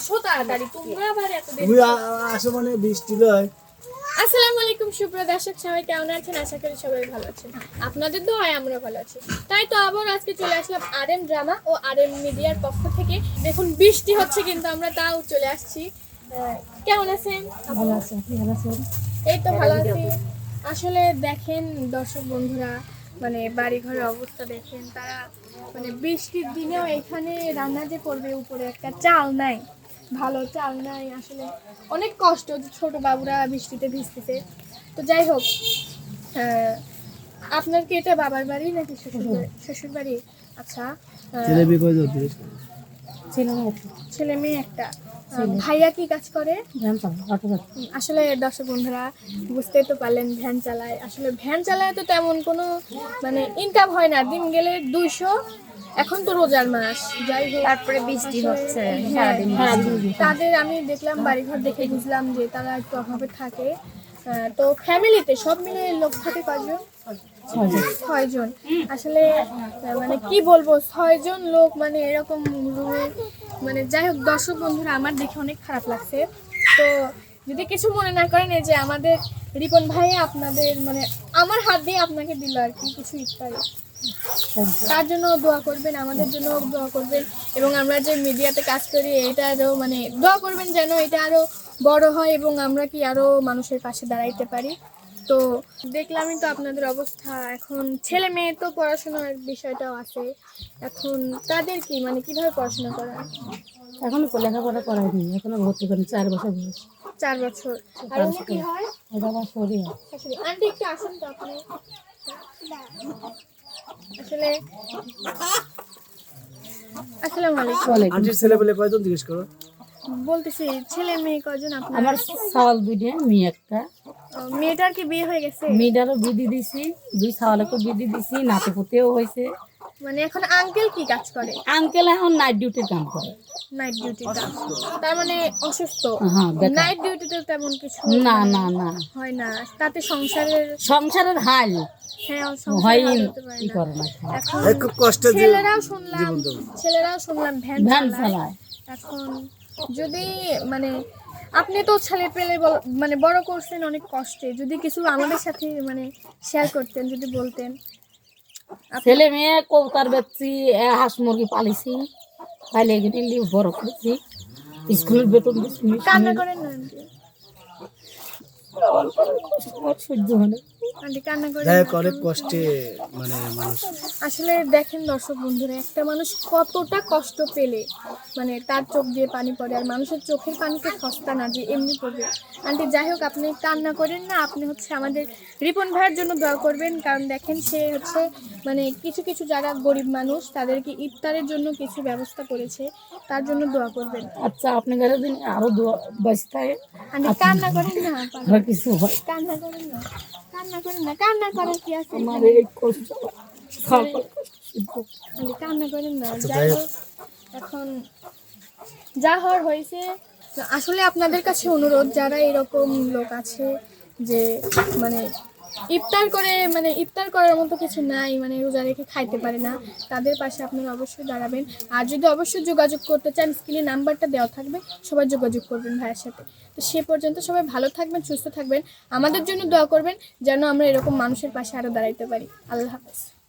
আসো তাড়াতাড়ি তোমরা আবার এত দেরি আসো মানে বৃষ্টি লয়। আসসালামু আলাইকুম সুপ্রিয় দর্শক সবাই কেমন আছেন? আশা করি সবাই ভালো আছেন। আপনাদের দোয়ায় আমরা ভালো আছি। তাই তো আবার আজকে চলে আসলাম আর এম ড্রামা ও আর এম মিডিয়ার পক্ষ থেকে। দেখুন বৃষ্টি হচ্ছে কিন্তু আমরা তাও চলে আসছি। কেমন আছেন? ভালো আছে আপনি ভালো আছেন? এই তো ভালো আছি। আসলে দেখেন দর্শক বন্ধুরা মানে বাড়ি ঘরের অবস্থা দেখেন তারা মানে বৃষ্টির দিনেও এখানে রান্না যে করবে উপরে একটা চাল নাই। ভালো চাল নাই আসলে অনেক কষ্ট ছোট বাবুরা বৃষ্টিতে ভিজতেছে। তো যাই হোক আপনার কি এটা বাবার বাড়ি নাকি শ্বশুর বাড়ি? আচ্ছা ছেলে মেয়ে একটা। ভাইয়া কি কাজ করে? ভ্যান চালায় আসলে দর্শক বন্ধুরা বুঝতেই তো পারলেন ভ্যান চালায়। আসলে ভ্যান চালায় তো তেমন কোনো মানে ইনকাম হয় না। দিন গেলে দুইশো এখন তো রোজার মাস। যাই হোক তারপরে বৃষ্টি হচ্ছে হ্যাঁ, সারাদিন তাদের আমি দেখলাম বাড়িঘর দেখে বুঝলাম যে তারা একটু অভাবে থাকে। তো ফ্যামিলিতে সব মিলে লোক থাকে কয়জন? ছয়জন। ছয়জন। আসলে মানে কি বলব ছয়জন লোক মানে এরকম রুমে মানে যাই হোক দর্শক বন্ধুরা আমার দেখে অনেক খারাপ লাগছে। তো যদি কিছু মনে না করেন এই যে আমাদের রিপন ভাই আপনাদের মানে আমার হাত দিয়ে আপনাকে দিল আর কি কিছু ইফতারি। তার জন্য দোয়া করবেন আমাদের জন্য দোয়া করবেন এবং আমরা যে মিডিয়াতে কাজ করি এটা আরও মানে দোয়া করবেন যেন এটা আরও বড় হয় এবং আমরা কি আরও মানুষের পাশে দাঁড়াইতে পারি। তো দেখলামই তো আপনাদের অবস্থা এখন ছেলে মেয়ে তো পড়াশোনার বিষয়টাও আছে এখন তাদের কি মানে কীভাবে পড়াশোনা করা? এখনও তো লেখাপড়া করায়নি এখনও ভর্তি করেনি চার বছর বয়স। চার বছর। আর উনি কি হয়? শরীর আন্টি একটু আসুন তো আপনি। আসলে আসসালামু আলাইকুম। আন্টির ছেলে বলে কয়জন জিজ্ঞেস করো? বলতেছি ছেলে মেয়ে কজন আপনার? আমার সাওয়াল দুইটা মেয়ে একটা। মেয়েটার কি বিয়ে হয়ে গেছে? মেয়েটারও বিধি দিছি দুই সাওয়ালকে বিধি দিছি নাতি পুতেও হয়েছে। মানে এখন আঙ্কেল কি কাজ করে? আঙ্কেল এখন নাইট ডিউটির কাম করে। নাইট ডিউটিটা তার মানে অসুস্থ? হ্যাঁ নাইট ডিউটিতে তেমন কিছু না না না। হয় না। তাতে সংসারের সংসারের হাল। হ্যাঁ হয় সংসার হতে পারে কি করে না। এখন খুব কষ্টের ছেলেরাও শুনলাম ছেলেরাও শুনলাম ভ্যান চালায়। এখন যদি মানে আপনি তো ছেলে পেলে মানে বড় করছেন অনেক কষ্টে। যদি কিছু আমাদের সাথে মানে শেয়ার করতেন যদি বলতেন। ছেলে মেয়ে কৌতার বেচছি এ হাঁস মুরগি পালিছি পাইলে লিভ বড় করেছি। স্কুলের বেতন দিচ্ছি সহ্য হয় যাই হোক অনেক কষ্টে মানে মানুষ আসলে দেখেন দর্শক বন্ধুরা একটা মানুষ কতটা কষ্ট পেলে মানে তার চোখ দিয়ে পানি পড়ে আর মানুষের চোখের পানি তো সস্তা না যে এমনি পড়বে। আন্টি যাই হোক আপনি কান্না করেন না আপনি হচ্ছে আমাদের রিপন ভাইয়ের জন্য দোয়া করবেন কারণ দেখেন সে হচ্ছে মানে কিছু কিছু যারা গরিব মানুষ তাদেরকে ইফতারের জন্য কিছু ব্যবস্থা করেছে তার জন্য দোয়া করবেন। আচ্ছা আপনি গেলে দিন আরও আন্টি কান্না করেন না কিছু হয়। কান্না করেন না। কান্না করেন না কান্না করার কি আছে আমার এই কষ্ট খাওয়ার কষ্ট সহ্য। মানে কান্না করেন না যাই হোক এখন যা হওয়ার হয়েছে আসলে আপনাদের কাছে অনুরোধ যারা এরকম লোক আছে যে মানে ইফতার করে মানে ইফতার করার মতো কিছু নাই মানে রোজা রেখে খাইতে পারে না। তাদের পাশে আপনারা অবশ্যই দাঁড়াবেন। আর যদি অবশ্যই যোগাযোগ করতে চান, স্ক্রিনে নাম্বারটা দেওয়া থাকবে, সবাই যোগাযোগ করবেন ভাইয়ের সাথে। তো সে পর্যন্ত সবাই ভালো থাকবেন, সুস্থ থাকবেন। আমাদের জন্য দোয়া করবেন, যেন আমরা এরকম মানুষের পাশে আরও দাঁড়াইতে পারি। আল্লাহ হাফেজ।